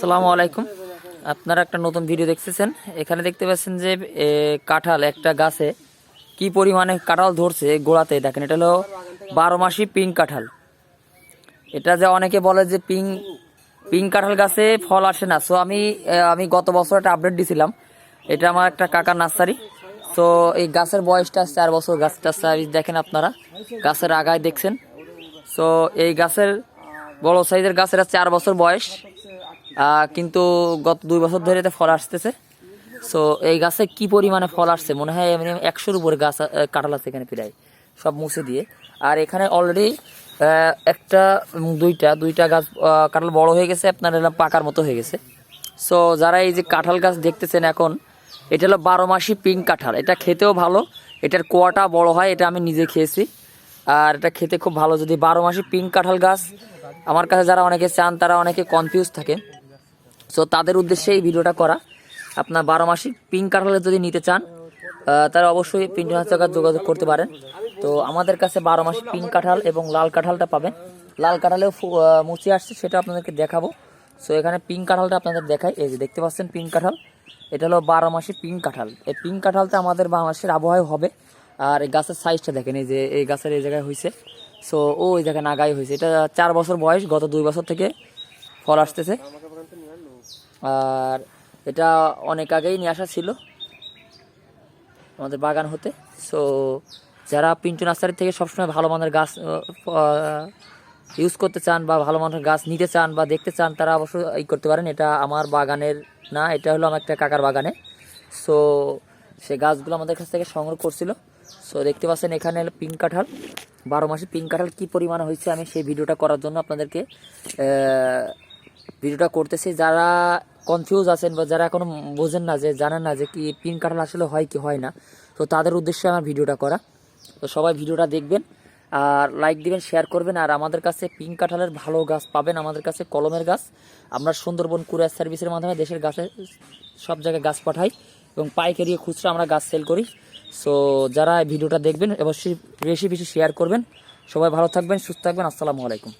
সালামু আলাইকুম। আপনারা একটা নতুন ভিডিও দেখতেছেন। এখানে দেখতে পাচ্ছেন যে কাঁঠাল একটা গাছে কি পরিমাণে কাঁঠাল ধরছে গোড়াতে। দেখেন, এটা হলো বারো মাসি পিঙ্ক কাঁঠাল। এটা যে অনেকে বলে যে পিঙ্ক পিঙ্ক কাঁঠাল গাছে ফল আসে না। সো আমি আমি গত বছর একটা আপডেট দিছিলাম। এটা আমার একটা কাকার নার্সারি। তো এই গাছের বয়সটা চার বছর, গাছটা দেখেন আপনারা। গাছের আগায় দেখছেন। সো এই গাছের বড় সাইজের গাছের চার বছর বয়স। কিন্তু গত দুই বছর ধরে এতে ফল আসতেছে। সো এই গাছে কি পরিমাণে ফল আসছে? মনে হয় এমনি একশোর উপরে গাছ কাঁঠাল আছে এখানে প্রায়, সব মুছে দিয়ে। আর এখানে অলরেডি একটা দুইটা দুইটা গাছ কাঁঠাল বড় হয়ে গেছে, আপনার এলাম পাকার মতো হয়ে গেছে। সো যারা এই যে কাঁঠাল গাছ দেখতেছেন এখন, এটা হলো বারো মাসি পিঙ্ক কাঁঠাল। এটা খেতেও ভালো, এটার কোয়াটা বড় হয়, এটা আমি নিজে খেয়েছি। আর এটা খেতে খুব ভালো, যদি বারো মাসি পিঙ্ক কাঁঠাল গাছ আমার কাছে যারা অনেকে চান, তারা অনেকে কনফিউজ থাকে। সো তাদের উদ্দেশ্যে এই ভিডিওটা করা। আপনার বারো মাসিক পিঙ্ক কাঁঠালের যদি নিতে চান তারা অবশ্যই পিন্টু হাজার যোগাযোগ করতে পারেন। তো, আমাদের কাছে বারো মাসিক পিঙ্ক কাঁঠাল এবং লাল কাঁঠালটা পাবেন। লাল কাঁঠালেও মুচি আসছে, সেটা আপনাদেরকে দেখাবো। সো এখানে পিঙ্ক কাঁঠালটা আপনাদের দেখাই। এই যে দেখতে পাচ্ছেন পিঙ্ক কাঁঠাল এটা হলো বারো মাসি পিঙ্ক কাঁঠাল এই পিঙ্ক কাঁঠালটা আমাদের বাংলাদেশের আবহাওয়ায় হবে। আর এই গাছের সাইজটা দেখেন, এই যে এই গাছের এই জায়গায় হয়েছে সো ও ওই জায়গায় নাগাই হয়েছে। এটা চার বছর বয়স, গত দুই বছর থেকে ফল আসতেছে। আর এটা অনেক আগেই নিয়ে আসা ছিল আমাদের বাগান হতে। সো যারা পিন্টু নার্সারি থেকে সবসময় ভালো মানের গাছ ইউজ করতে চান বা ভালো মানের গাছ নিতে চান বা দেখতে চান, তারা অবশ্যই ই করতে পারেন। এটা আমার বাগানের না, এটা হলো আমার একটা কাকার বাগানে। সো সে গাছগুলো আমাদের কাছ থেকে সংগ্রহ করছিল। সো দেখতে পাচ্ছেন এখানে পিঙ্ক কাঁঠাল। বারো মাসে পিঙ্ক কাঁঠাল কী পরিমাণে হয়েছে আমি সেই ভিডিওটা করার জন্য আপনাদেরকে ভিডিওটা করতেছি। যারা কনফিউজ আছেন বা যারা এখনও বোঝেন না যে, জানেন না যে কি পিন কাঁঠাল আসলে হয় কি হয় না, তো তাদের উদ্দেশ্যে আমার ভিডিওটা করা। তো সবাই ভিডিওটা দেখবেন আর লাইক দিবেন শেয়ার করবেন আর আমাদের কাছে পিঙ্ক কাঁঠালের ভালো গাছ পাবেন আমাদের কাছে কলমের গাছ। আমরা সুন্দরবন কুরিয়ার সার্ভিসের মাধ্যমে দেশের গাছে সব জায়গায় গাছ পাঠাই। এবং পাইকারি খুচরা আমরা গাছ সেল করি। সো যারা ভিডিওটা দেখবেন, অবশ্যই বেশি বেশি শেয়ার করবেন। সবাই ভালো থাকবেন, সুস্থ থাকবেন। আসসালামু আলাইকুম।